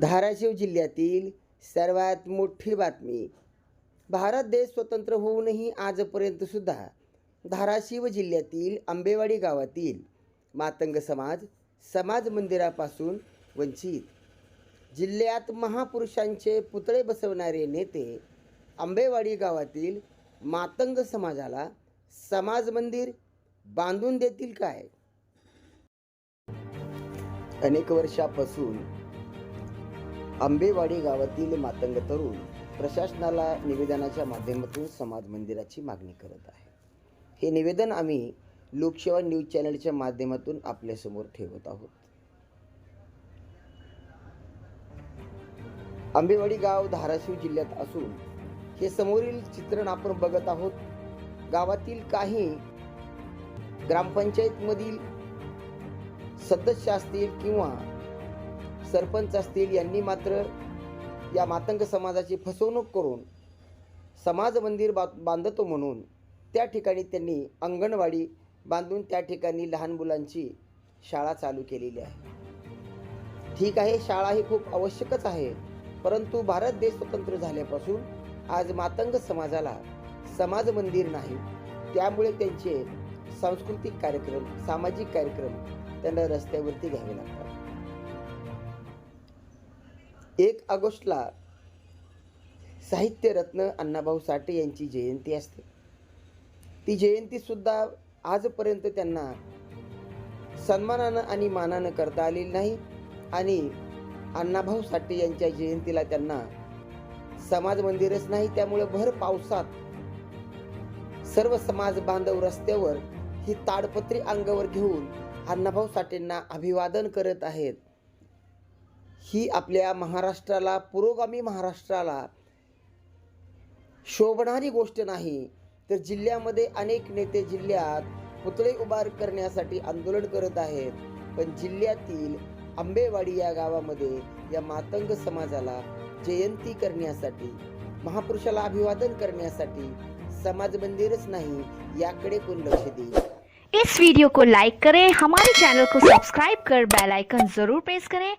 धाराशिव जिल्ह्यातील सर्वात मोठी बातमी. भारत देश स्वतंत्र होऊनही आजपर्यंत सुद्धा धाराशिव जिल्ह्यातील आंबेवाडी गावातील मातंग समाज समाज मंदिरापासून वंचित. जिल्ह्यात महापुरुषांचे पुतळे बसवणारे नेते आंबेवाडी गावातील मातंग समाजाला समाज मंदिर बांधून देतील काय? अनेक वर्षापासून आंबेवाडी गावातील मातंग तरुण प्रशासनाला निवेदनाच्या माध्यमातून समाज मंदिराची मागणी करत आहे. हे निवेदन आम्ही लोकसेवा न्यूज चॅनलच्या माध्यमातून आपल्यासमोर ठेवत आहोत. आंबेवाडी गाव धाराशिव जिल्ह्यात असून हे समोरील चित्रण आपण बघत आहोत. गावातील काही ग्रामपंचायतमधील सदस्य असतील किंवा सरपंच असतील यांनी मात्र या मातंग समाजाची फसवणूक करून समाज मंदिर बा बांधतो म्हणून त्या ठिकाणी त्यांनी अंगणवाडी बांधून त्या ठिकाणी लहान मुलांची शाळा चालू केलेली आहे. ठीक आहे शाळा ही खूप आवश्यकच आहे परंतु भारत देश स्वतंत्र झाल्यापासून आज मातंग समाजाला समाज मंदिर नाही त्यामुळे त्यांचे सांस्कृतिक कार्यक्रम सामाजिक कार्यक्रम त्यांना रस्त्यावरती घ्यावे लागतात. एक ऑगस्टला साहित्यरत्न अण्णाभाऊ साठे यांची जयंती असते. ती जयंतीसुद्धा आजपर्यंत त्यांना सन्मानानं आणि मानानं करता आलेली नाही आणि अण्णाभाऊ साठे यांच्या जयंतीला त्यांना समाज मंदिरच नाही त्यामुळे भर पावसात सर्व समाज बांधव रस्त्यावर ही ताडपत्री अंगावर घेऊन अण्णाभाऊ साठेंना अभिवादन करत आहेत. ही आपल्या महाराष्ट्राला पुरोगामी महाराष्ट्राला शोभणारी गोष्ट नाही. तर जिल्ह्यामध्ये अनेक नेते जिल्ह्यात पुतळे उभार करण्यासाठी आंदोलन करत आहेत. पण जिल्ह्यातील आंबेवाडी या गावामध्ये या मातंग समाजाला जयंती करण्यासाठी महापुरुषाला अभिवादन करण्यासाठी समाज मंदिरच नाही याकडे कोण लक्ष देईल? इस वीडियो को लाइक करें हमारे चैनल को सब्सक्राइब कर बेल आइकन जरूर प्रेस करें।